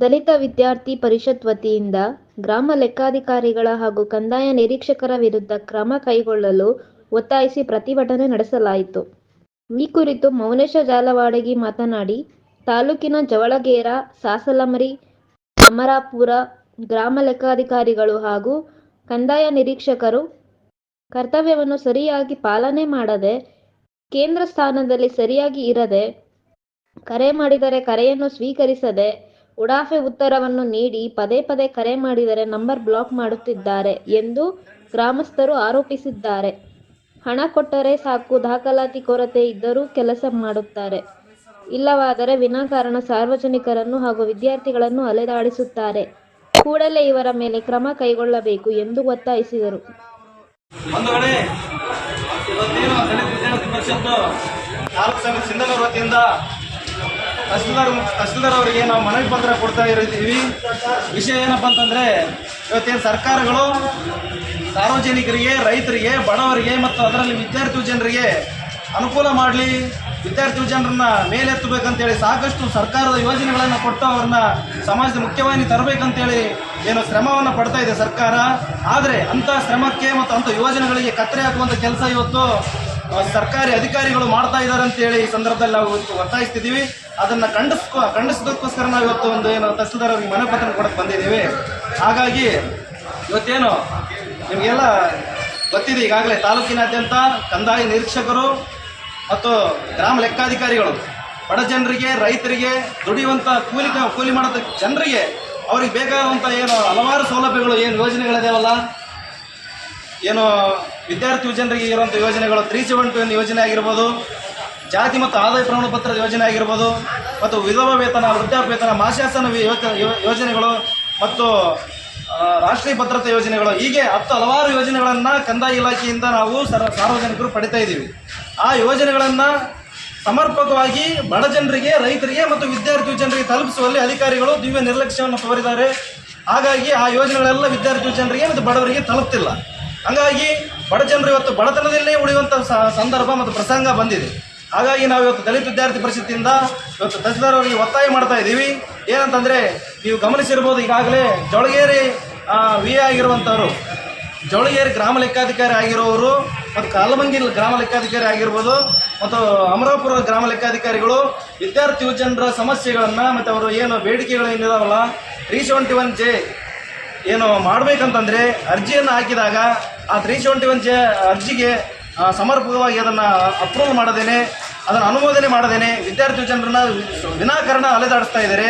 ದಲಿತ ವಿದ್ಯಾರ್ಥಿ ಪರಿಷತ್ ವತಿಯಿಂದ ಗ್ರಾಮ ಲೆಕ್ಕಾಧಿಕಾರಿಗಳ ಹಾಗೂ ಕಂದಾಯ ನಿರೀಕ್ಷಕರ ವಿರುದ್ಧ ಕ್ರಮ ಕೈಗೊಳ್ಳಲು ಒತ್ತಾಯಿಸಿ ಪ್ರತಿಭಟನೆ ನಡೆಸಲಾಯಿತು. ಈ ಕುರಿತು ಮೌನೇಶ ಜಾಲವಾಡಗಿ ಮಾತನಾಡಿ, ತಾಲೂಕಿನ ಜವಳಗೇರ, ಸಾಸಲಮರಿ, ಅಮರಾಪುರ ಗ್ರಾಮ ಲೆಕ್ಕಾಧಿಕಾರಿಗಳು ಹಾಗೂ ಕಂದಾಯ ನಿರೀಕ್ಷಕರು ಕರ್ತವ್ಯವನ್ನು ಸರಿಯಾಗಿ ಪಾಲನೆ ಮಾಡದೆ, ಕೇಂದ್ರ ಸ್ಥಾನದಲ್ಲಿ ಸರಿಯಾಗಿ ಇರದೆ, ಕರೆ ಮಾಡಿದರೆ ಕರೆಯನ್ನು ಸ್ವೀಕರಿಸದೆ, ಉಡಾಫೆ ಉತ್ತರವನ್ನು ನೀಡಿ ಪದೇ ಪದೇ ಕರೆ ಮಾಡಿದರೆ ನಂಬರ್ ಬ್ಲಾಕ್ ಮಾಡುತ್ತಿದ್ದಾರೆ ಎಂದು ಗ್ರಾಮಸ್ಥರು ಆರೋಪಿಸಿದ್ದಾರೆ. ಹಣ ಕೊಟ್ಟರೆ ಸಾಕು, ದಾಖಲಾತಿ ಕೊರತೆ ಇದ್ದರೂ ಕೆಲಸ ಮಾಡುತ್ತಾರೆ. ಇಲ್ಲವಾದರೆ ವಿನಾಕಾರಣ ಸಾರ್ವಜನಿಕರನ್ನು ಹಾಗೂ ವಿದ್ಯಾರ್ಥಿಗಳನ್ನು ಅಲೆದಾಡಿಸುತ್ತಾರೆ. ಕೂಡಲೇ ಇವರ ಮೇಲೆ ಕ್ರಮ ಕೈಗೊಳ್ಳಬೇಕು ಎಂದು ಒತ್ತಾಯಿಸಿದರು. ಸಿಂಧನೂರು ವತಿಯಿಂದ ತಹಸೀಲ್ದಾರ್ ತಹಸೀಲ್ದಾರ್ ಅವರಿಗೆ ನಾವು ಮನವಿ ಪತ್ರ ಕೊಡ್ತಾ ಇದ್ದೀವಿ ವಿಷಯ ಏನಪ್ಪ ಅಂತಂದ್ರೆ, ಇವತ್ತೇನು ಸರ್ಕಾರಗಳು ಸಾರ್ವಜನಿಕರಿಗೆ, ರೈತರಿಗೆ, ಬಡವರಿಗೆ ಮತ್ತು ಅದರಲ್ಲಿ ವಿದ್ಯಾರ್ಥಿ ಜನರಿಗೆ ಅನುಕೂಲ ಮಾಡಲಿ, ವಿದ್ಯಾರ್ಥಿ ಜನರನ್ನ ಮೇಲೆತ್ತಬೇಕಂತೇಳಿ ಸಾಕಷ್ಟು ಸರ್ಕಾರದ ಯೋಜನೆಗಳನ್ನು ಕೊಟ್ಟು ಅವ್ರನ್ನ ಸಮಾಜದ ಮುಖ್ಯವಾಹಿನಿ ತರಬೇಕಂತೇಳಿ ಏನು ಶ್ರಮವನ್ನು ಪಡ್ತಾ ಇದೆ ಸರ್ಕಾರ. ಆದರೆ ಅಂಥ ಶ್ರಮಕ್ಕೆ ಮತ್ತು ಅಂಥ ಯೋಜನೆಗಳಿಗೆ ಕತ್ತರಿ ಹಾಕುವಂಥ ಕೆಲಸ ಇವತ್ತು ಸರ್ಕಾರಿ ಅಧಿಕಾರಿಗಳು ಮಾಡ್ತಾ ಇದ್ದಾರೆ ಅಂತೇಳಿ ಈ ಸಂದರ್ಭದಲ್ಲಿ ನಾವು ಇವತ್ತು ಒತ್ತಾಯಿಸ್ತಿದ್ದೀವಿ. ಅದನ್ನು ಖಂಡಿಸ್ಕೊ, ಖಂಡಿಸೋದಕ್ಕೋಸ್ಕರ ನಾವು ಇವತ್ತು ಒಂದು ಏನು ತಹಸೀಲ್ದಾರ್ ಅವ್ರಿಗೆ ಮನೆ ಕೊಡಕ್ಕೆ ಬಂದಿದ್ದೀವಿ. ಹಾಗಾಗಿ ಇವತ್ತೇನು ನಿಮಗೆಲ್ಲ ಗೊತ್ತಿದೆ, ಈಗಾಗಲೇ ತಾಲೂಕಿನಾದ್ಯಂತ ಕಂದಾಯ ನಿರೀಕ್ಷಕರು ಮತ್ತು ಗ್ರಾಮ ಲೆಕ್ಕಾಧಿಕಾರಿಗಳು, ಬಡ ಜನರಿಗೆ, ರೈತರಿಗೆ ದುಡಿಯುವಂಥ ಕೂಲಿ ಕೂಲಿ ಮಾಡೋದ ಜನರಿಗೆ ಅವ್ರಿಗೆ ಬೇಕಾದಂಥ ಏನು ಹಲವಾರು ಸೌಲಭ್ಯಗಳು, ಏನು ಯೋಜನೆಗಳಿದಾವಲ್ಲ, ಏನು ವಿದ್ಯಾರ್ಥಿ ಜನರಿಗೆ ಇರುವಂಥ ಯೋಜನೆಗಳು ತ್ರೀ ಸೆವೆನ್ ಟು ಯೋಜನೆ ಆಗಿರ್ಬೋದು, ಜಾತಿ ಮತ್ತು ಆದಾಯ ಪ್ರಮಾಣ ಪತ್ರದ ಯೋಜನೆ ಆಗಿರ್ಬೋದು, ಮತ್ತು ವಿಧವಾ ವೇತನ, ವೃದ್ಧಾಪ್ಯ ವೇತನ ಮಾಸಾಸನ ಯೋಜನೆಗಳು ಮತ್ತು ರಾಷ್ಟ್ರೀಯ ಭದ್ರತಾ ಯೋಜನೆಗಳು. ಹೀಗೆ ಹತ್ತು ಹಲವಾರು ಯೋಜನೆಗಳನ್ನು ಕಂದಾಯ ಇಲಾಖೆಯಿಂದ ನಾವು ಸರ್ ಸಾರ್ವಜನಿಕರು ಪಡಿತಾ ಇದ್ದೀವಿ. ಆ ಯೋಜನೆಗಳನ್ನು ಸಮರ್ಪಕವಾಗಿ ಬಡ ಜನರಿಗೆ, ರೈತರಿಗೆ ಮತ್ತು ವಿದ್ಯಾರ್ಥಿ ಜನರಿಗೆ ತಲುಪಿಸುವಲ್ಲಿ ಅಧಿಕಾರಿಗಳು ದಿವ್ಯ ನಿರ್ಲಕ್ಷ್ಯವನ್ನು ತೋರಿದ್ದಾರೆ. ಹಾಗಾಗಿ ಆ ಯೋಜನೆಗಳೆಲ್ಲ ವಿದ್ಯಾರ್ಥಿ ಜನರಿಗೆ ಮತ್ತು ಬಡವರಿಗೆ ತಲುಪ್ತಿಲ್ಲ. ಹಾಗಾಗಿ ಬಡ ಜನರು ಇವತ್ತು ಬಡತನದಲ್ಲೇ ಉಳಿಯುವಂಥ ಸಂದರ್ಭ ಮತ್ತು ಪ್ರಸಂಗ ಬಂದಿದೆ. ಹಾಗಾಗಿ ನಾವು ಇವತ್ತು ದಲಿತ ವಿದ್ಯಾರ್ಥಿ ಪರಿಷತ್ತಿಂದ ಇವತ್ತು ತಹಸೀಲ್ದಾರ್ ಒತ್ತಾಯ ಮಾಡ್ತಾ ಇದ್ದೀವಿ. ಏನಂತಂದರೆ ನೀವು ಗಮನಿಸಿರ್ಬೋದು ಈಗಾಗಲೇ ಜೊಳಗೇರಿ ವಿ ಎ ಜೊಳಗೇರಿ ಜವಳಗೇರಿ ಗ್ರಾಮ ಲೆಕ್ಕಾಧಿಕಾರಿ ಆಗಿರೋರು ಮತ್ತು ಕಾಲಮಂಗಿ ಗ್ರಾಮ ಲೆಕ್ಕಾಧಿಕಾರಿ ಆಗಿರ್ಬೋದು ಮತ್ತು ಅಮರಾಪುರ ಗ್ರಾಮ ಲೆಕ್ಕಾಧಿಕಾರಿಗಳು ವಿದ್ಯಾರ್ಥಿ ಯುವಜನರ ಸಮಸ್ಯೆಗಳನ್ನು ಮತ್ತು ಅವರು ಏನು ಬೇಡಿಕೆಗಳು ಏನಿದಾವಲ್ಲ ತ್ರೀ ಸೆವೆಂಟಿ ಒನ್ ಜೆ ಏನು ಮಾಡಬೇಕಂತಂದರೆ ಅರ್ಜಿಯನ್ನು ಹಾಕಿದಾಗ ಆ ತ್ರೀ ಸೆವೆಂಟಿ ಒನ್ ಜೆ ಅರ್ಜಿಗೆ ಸಮರ್ಪಕವಾಗಿ ಅದನ್ನು ಅಪ್ರೂವ್ ಮಾಡದೇನೆ, ಅದನ್ನು ಅನುಮೋದನೆ ಮಾಡದೇನೆ ವಿದ್ಯಾರ್ಥಿ ಜನರನ್ನ ವಿನಾಕಾರಣ ಅಲೆದಾಡಿಸ್ತಾ ಇದ್ದಾರೆ.